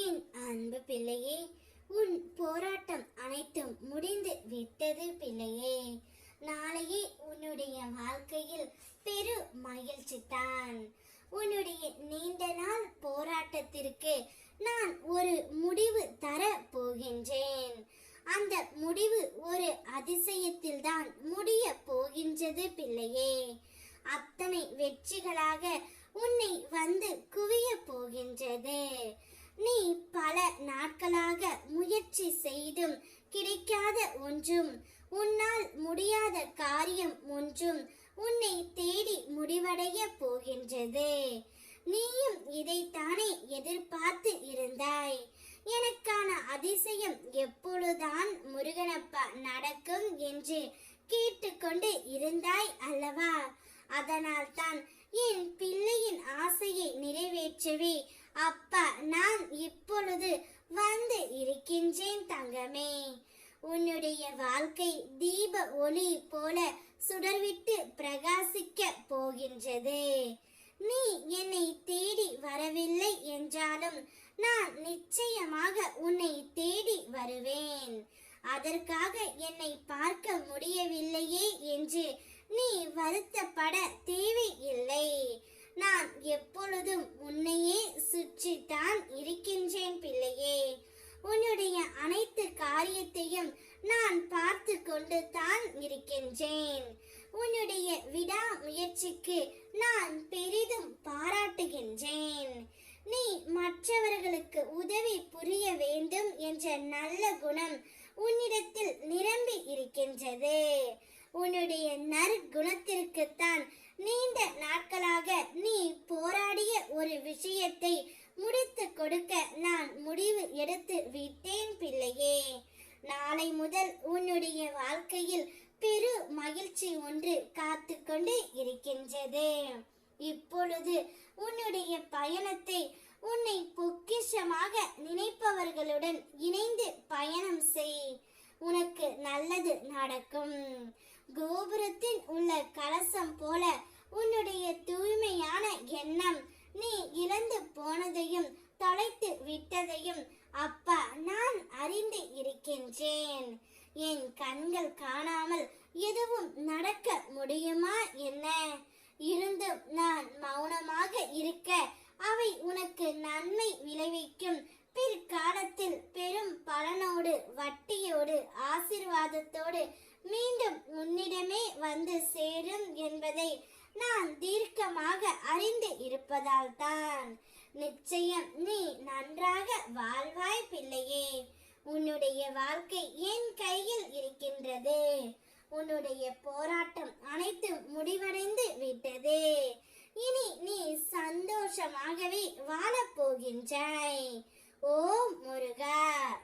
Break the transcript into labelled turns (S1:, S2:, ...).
S1: என் அன்பு பிள்ளையே உன் போராட்டம் அனைத்தும் முடிந்து விட்டது பிள்ளையே. நாளையே உன்னுடைய வாழ்க்கையில் பெரு மகிழ்ச்சி தான். உன்னுடைய நீண்ட நாள் போராட்டத்திற்கு நான் ஒரு முடிவு தர போகின்றேன் அந்த முடிவு ஒரு அதிசயத்தில் தான் முடிய போகின்றது பிள்ளையே. அத்தனை வெற்றிகளாக உன்னை வந்து குவிய போகின்றது. நாட்களாக முயற்சி செய்தும் கிடைக்காத ஒன்றும். உன்னால் முடியாத காரியம் ஒன்றும் உன்னை தேடி முடிவடைய போகின்றது. நீயும் இதைத்தானே எதிர்பார்த்து இருந்தாய். எனக்கான அதிசயம் எப்பொழுதுதான் முருகனப்பா நடக்கும் என்று கேட்டுக்கொண்டு இருந்தாய் அல்லவா? அதனால் தான் என் பிள்ளையின் ஆசையை நிறைவேற்றவே வந்து இருக்கின்றேன் தங்கமே. உன்னுடைய வாழ்க்கை தீப ஒளி போல சுடர்விட்டு பிரகாசிக்க போகின்றது. நீ என்னை தேடி வரவில்லை என்றாலும் நான் நிச்சயமாக உன்னை தேடி வருவேன். அதற்காக என்னை பார்க்க முடியவில்லையே என்று நீ வருத்தப்பட தேவையில்லை. நான் எப்பொழுதும் உன்னையே சுற்றித்தான் இருக்கின்றேன் பிள்ளையே உன்னுடைய அனைத்து காரியத்தையும் நான் பார்த்து கொண்டு தான் இருக்கின்றேன். உன்னுடைய விடா முயற்சிக்கு நான் பெரிதும் பாராட்டுகின்றேன். நீ மற்றவர்களுக்கு உதவி புரிய வேண்டும் என்ற நல்ல குணம் உன்னிடத்தில் நிரம்பி இருக்கின்றது. உன்னுடைய நற்குணத்திற்குத்தான் நீண்ட நாட்களாக நீ போ ஒரு விஷயத்தை முடித்து கொடுக்க நான் முடிவு எடுத்து விட்டேன் பிள்ளையே நாளை முதல் உன்னுடைய வாழ்க்கையில் பெரு மகிழ்ச்சி ஒன்று காத்து கொண்டு இருக்கின்றது. இப்பொழுது உன்னுடைய பயணத்தை உன்னை பொக்கிஷமாக நினைப்பவர்களுடன் இணைந்து பயணம் செய். உனக்கு நல்லது நடக்கும். கோபுரத்தில் உள்ள கலசம் போல உன்னுடைய தூய்மையான எண்ணம் நீ இழந்து போனதையும் தொலைத்து விட்டதையும் அப்பா நான் அறிந்து இருக்கின்றேன். என் கண்கள் காணாமல் எதுவும் நடக்க முடியுமா என்ன? இருந்தும் நான் மௌனமாக இருக்க அவை உனக்கு நன்மை விளைவிக்கும். பிற்காலத்தில் பெரும் பலனோடு வட்டியோடு ஆசிர்வாதத்தோடு மீண்டும் உன்னிடமே வந்து சேரும் என்பதை நான் தீர்க்கமாக அறிந்து இருப்பதால் தான் நிச்சயம் நீ நன்றாக வாழ்வாய் பிள்ளையே. உன்னுடைய வாழ்க்கை என் கையில் இருக்கின்றது. உன்னுடைய போராட்டம் அனைத்தும் முடிவடைந்து விட்டது. இனி நீ சந்தோஷமாகவே வாழப் போகின்றாய். ஓம் முருகா!